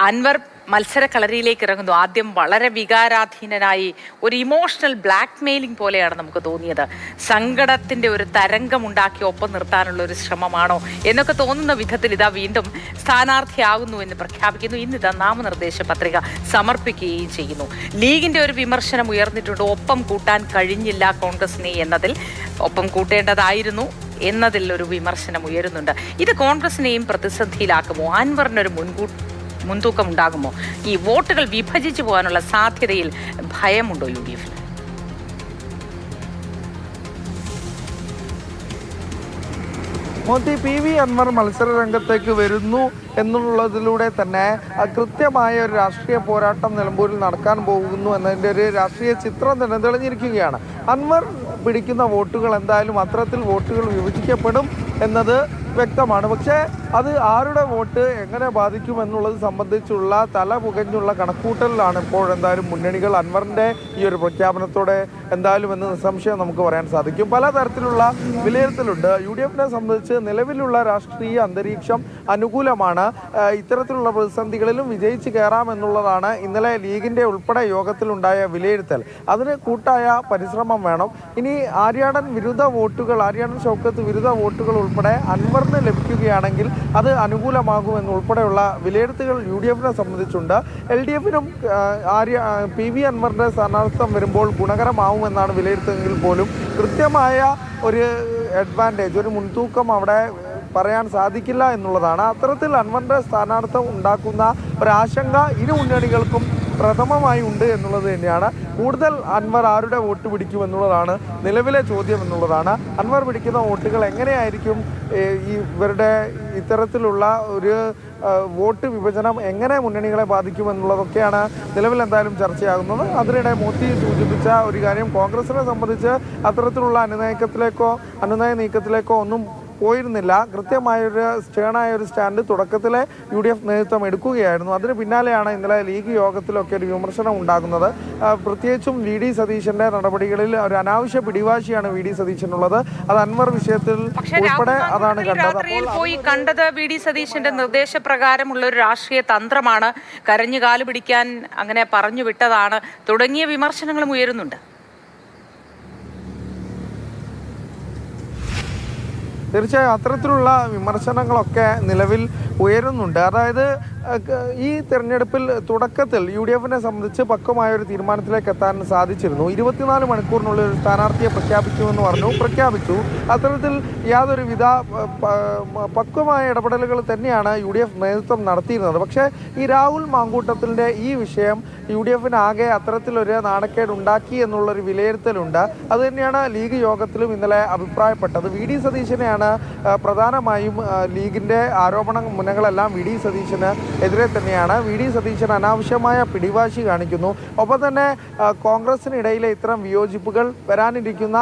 അൻവർ മത്സര കളരിയിലേക്ക് ഇറങ്ങുന്നു. ആദ്യം വളരെ വികാരാധീനനായി ഒരു ഇമോഷണൽ ബ്ലാക്ക് മെയിലിംഗ് പോലെയാണ് നമുക്ക് തോന്നിയത്. സങ്കടത്തിന്റെ ഒരു തരംഗം ഉണ്ടാക്കി ഒപ്പം നിർത്താനുള്ള ഒരു ശ്രമമാണോ എന്നൊക്കെ തോന്നുന്ന വിധത്തിൽ ഇതാ വീണ്ടും സ്ഥാനാർത്ഥിയാകുന്നു എന്ന് പ്രഖ്യാപിക്കുന്നു. ഇന്നിതാ നാമനിർദ്ദേശ പത്രിക സമർപ്പിക്കുകയും ചെയ്യുന്നു. ലീഗിന്റെ ഒരു വിമർശനം ഉയർന്നിട്ടുണ്ട്. ഒപ്പം കൂട്ടാൻ കഴിഞ്ഞില്ല കോൺഗ്രസിനെ എന്നതിൽ. ഒപ്പം കൂട്ടേണ്ടതായിരുന്നു എന്നതിൽ ഒരു വിമർശനം ഉയരുന്നുണ്ട്. ഇത് കോൺഗ്രസിനെയും പ്രതിസന്ധിയിലാക്കുമോ? അൻവറിനൊരു മുൻകൂട്ടി മുൻതൂക്കം ഉണ്ടാകുമോ ഈ വോട്ടുകൾ വിഭജിച്ചു പോകാനുള്ള സാധ്യതയിൽ ഭയമുണ്ടോ യു ഡി എഫിന് പി വി അൻവർ മത്സര രംഗത്തേക്ക് വരുന്നു എന്നുള്ളതിലൂടെ തന്നെ കൃത്യമായ ഒരു രാഷ്ട്രീയ പോരാട്ടം നിലമ്പൂരിൽ നടക്കാൻ പോകുന്നു എന്നതിന്റെ ഒരു രാഷ്ട്രീയ ചിത്രം തന്നെ തെളിഞ്ഞിരിക്കുകയാണ്. അൻവർ പിടിക്കുന്ന വോട്ടുകൾ എന്തായാലും അത്തരത്തിൽ വോട്ടുകൾ വിഭജിക്കപ്പെടും എന്നത് വ്യക്തമാണ്. പക്ഷേ അത് ആരുടെ വോട്ട് എങ്ങനെ ബാധിക്കും എന്നുള്ളത് സംബന്ധിച്ചുള്ള തല പുകഞ്ഞുള്ള കണക്കൂട്ടലിലാണ് ഇപ്പോൾ എന്തായാലും മുന്നണികൾ അൻവറിന്റെ ഈ ഒരു പ്രഖ്യാപനത്തോടെ എന്തായാലും എന്ന് സംശയം നമുക്ക് പറയാൻ സാധിക്കും. പലതരത്തിലുള്ള വിലയിരുത്തലുണ്ട്. യു ഡി എഫിനെ സംബന്ധിച്ച് നിലവിലുള്ള രാഷ്ട്രീയ അന്തരീക്ഷം അനുകൂലമാണ്. ഇത്തരത്തിലുള്ള പ്രതിസന്ധികളിലും വിജയിച്ച് കയറാമെന്നുള്ളതാണ് ഇന്നലെ ലീഗിന്റെ ഉൾപ്പെടെ യോഗത്തിലുണ്ടായ വിലയിരുത്തൽ. അതിന് കൂട്ടായ പരിശ്രമം വേണം. ഇനി ആര്യാടൻ വിരുദ്ധ വോട്ടുകൾ ആര്യാടൻ ഷൗക്കത്ത് വിരുദ്ധ വോട്ടുകൾ ഉൾപ്പെടെ അൻവറിന് ലഭിക്കുകയാണെങ്കിൽ അത് അനുകൂലമാകുമെന്ന് ഉൾപ്പെടെയുള്ള വിലയിരുത്തലുകൾ യു ഡി എഫിനെ സംബന്ധിച്ചുണ്ട്. എൽ ഡി എഫിനും ആര്യ പി വി അൻവറിന്റെ സ്ഥാനാർത്ഥിത്വം വരുമ്പോൾ ഗുണകരമാവുമെന്നാണ് വിലയിരുത്തുന്നതെങ്കിൽ പോലും കൃത്യമായ ഒരു അഡ്വാന്റേജ് ഒരു മുൻതൂക്കം അവിടെ പറയാൻ സാധിക്കില്ല എന്നുള്ളതാണ്. അത്തരത്തിൽ അൻവറിന്റെ സ്ഥാനാർത്ഥം ഉണ്ടാക്കുന്ന ഒരാശങ്ക ഇരു മുന്നണികൾക്കും പ്രഥമമായി ഉണ്ട് എന്നുള്ളത് തന്നെയാണ്. കൂടുതൽ അൻവർ ആരുടെ വോട്ട് പിടിക്കും എന്നുള്ളതാണ് നിലവിലെ ചോദ്യം എന്നുള്ളതാണ്. അൻവർ പിടിക്കുന്ന വോട്ടുകൾ എങ്ങനെയായിരിക്കും? ഇവരുടെ ഇത്തരത്തിലുള്ള ഒരു വോട്ട് വിഭജനം എങ്ങനെ മുന്നണികളെ ബാധിക്കുമെന്നുള്ളതൊക്കെയാണ് നിലവിൽ എന്തായാലും ചർച്ചയാകുന്നത്. അതിനിടെ മോദി സൂചിപ്പിച്ച ഒരു കാര്യം കോൺഗ്രസിനെ സംബന്ധിച്ച് അത്തരത്തിലുള്ള അനുനയക്കത്തിലേക്കോ അനുനയ നീക്കത്തിലേക്കോ ഒന്നും പോയിരുന്നില്ല. കൃത്യമായൊരു സ്റ്റേണായ ഒരു സ്റ്റാൻഡ് തുടക്കത്തിലെ യു ഡി എഫ് നേതൃത്വം എടുക്കുകയായിരുന്നു. അതിന് പിന്നാലെയാണ് ഇന്നലെ ലീഗ് യോഗത്തിലൊക്കെ ഒരു വിമർശനം ഉണ്ടാകുന്നത്. പ്രത്യേകിച്ചും വി ഡി സതീശന്റെ നടപടികളിൽ ഒരു അനാവശ്യ പിടിവാശിയാണ് വി ഡി സതീശനുള്ളത്. അത് അൻവർ വിഷയത്തിൽ ഉൾപ്പെടെ അതാണ് കണ്ടത്. പോയി കണ്ടത് വി ഡി സതീശന്റെ നിർദ്ദേശപ്രകാരമുള്ള ഒരു രാഷ്ട്രീയ തന്ത്രമാണ്. കരഞ്ഞു കാൽ പിടിക്കാൻ അങ്ങനെ പറഞ്ഞു വിട്ടതാണ്. തുടങ്ങിയ വിമർശനങ്ങളും ഉയരുന്നുണ്ട്. തീർച്ചയായും അത്തരത്തിലുള്ള വിമർശനങ്ങളൊക്കെ നിലവിൽ ഉയരുന്നുണ്ട്. അതായത് ഈ തെരഞ്ഞെടുപ്പിൽ തുടക്കത്തിൽ യു ഡി എഫിനെ സംബന്ധിച്ച് പക്വമായ ഒരു തീരുമാനത്തിലേക്ക് എത്താൻ സാധിച്ചിരുന്നു. ഇരുപത്തിനാല് മണിക്കൂറിനുള്ളിൽ ഒരു സ്ഥാനാർത്ഥിയെ പ്രഖ്യാപിക്കുമെന്ന് പറഞ്ഞു പ്രഖ്യാപിച്ചു. അത്തരത്തിൽ യാതൊരു വിധ പ- പ- പക്വമായ ഇടപെടലുകൾ തന്നെയാണ് യു ഡി എഫ് നേതൃത്വം നടത്തിയിരുന്നത്. പക്ഷേ ഈ രാഹുൽ മാങ്കൂട്ടത്തിന്റെ ഈ വിഷയം യു ഡി എഫിന് ആകെ അത്തരത്തിലൊരു നാണക്കേട് ഉണ്ടാക്കി എന്നുള്ളൊരു വിലയിരുത്തലുണ്ട്. അതുതന്നെയാണ് ലീഗ് യോഗത്തിലും ഇന്നലെ അഭിപ്രായപ്പെട്ടത്. വി ഡി സതീശനെയാണ് പ്രധാനമായും ലീഗിന്റെ ആരോപണ മുനകളെല്ലാം വി ഡി സതീശന് എതിരെ തന്നെയാണ്. വി ഡി സതീശൻ അനാവശ്യമായ പിടിവാശി കാണിക്കുന്നു. ഒപ്പം തന്നെ കോൺഗ്രസിനിടയിലെ ഇത്തരം വിയോജിപ്പുകൾ വരാനിരിക്കുന്ന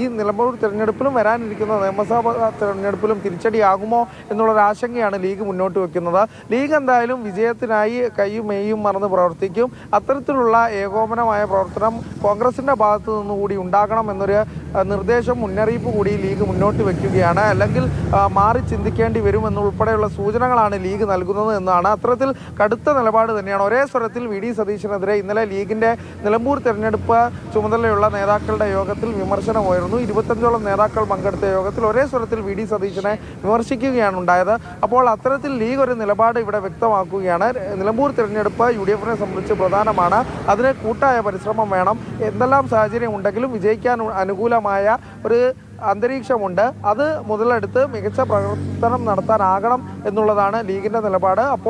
ഈ നിലമ്പൂർ തിരഞ്ഞെടുപ്പിലും വരാനിരിക്കുന്ന നിയമസഭാ തിരഞ്ഞെടുപ്പിലും തിരിച്ചടിയാകുമോ എന്നുള്ളൊരു ആശങ്കയാണ് ലീഗ് മുന്നോട്ട് വെക്കുന്നത്. ലീഗ് എന്തായാലും വിജയത്തിനായി കൈയും മെയ്യും മറന്ന് പ്രവർത്തിക്കും. അത്തരത്തിലുള്ള ഏകോപനമായ പ്രവർത്തനം കോൺഗ്രസിന്റെ ഭാഗത്തു നിന്നുകൂടി ഉണ്ടാകണം എന്നൊരു നിർദ്ദേശം മുന്നറിയിപ്പ് കൂടി ലീഗ് മുന്നോട്ട് വെക്കുകയാണ്. അല്ലെങ്കിൽ മാറി ചിന്തിക്കേണ്ടി വരുമെന്നുൾപ്പെടെയുള്ള സൂചനകളാണ് ലീഗ് നൽകുന്നത് എന്നാണ്. അത്തരത്തിൽ കടുത്ത നിലപാട് തന്നെയാണ്. ഒരേ സ്വരത്തിൽ വി ഡി സതീശനെതിരെ ഇന്നലെ ലീഗിന്റെ നിലമ്പൂർ തെരഞ്ഞെടുപ്പ് ചുമതലയുള്ള നേതാക്കളുടെ യോഗത്തിൽ വിമർശനം ഉയർന്നു ഇരുപത്തഞ്ചോളം നേതാക്കൾ പങ്കെടുത്ത യോഗത്തിൽ ഒരേ സ്വരത്തിൽ വി ഡി സതീശനെ വിമർശിക്കുകയാണ് ഉണ്ടായത്. അപ്പോൾ അത്തരത്തിൽ ലീഗ് ഒരു നിലപാട് ഇവിടെ വ്യക്തമാക്കുകയാണ്. നിലമ്പൂർ തിരഞ്ഞെടുപ്പ് യു ഡി എഫിനെ സംബന്ധിച്ച് പ്രധാനമാണ്. അതിന് കൂട്ടായ പരിശ്രമം വേണം. എന്തെല്ലാം സാഹചര്യം ഉണ്ടെങ്കിലും വിജയിക്കാൻ അനുകൂലമായ ഒരു അന്തരീക്ഷമുണ്ട്. അത് മുതലെടുത്ത് മികച്ച പ്രവർത്തനം നടത്താനാകണം എന്നുള്ളതാണ് ലീഗിന്റെ നിലപാട്. അപ്പോൾ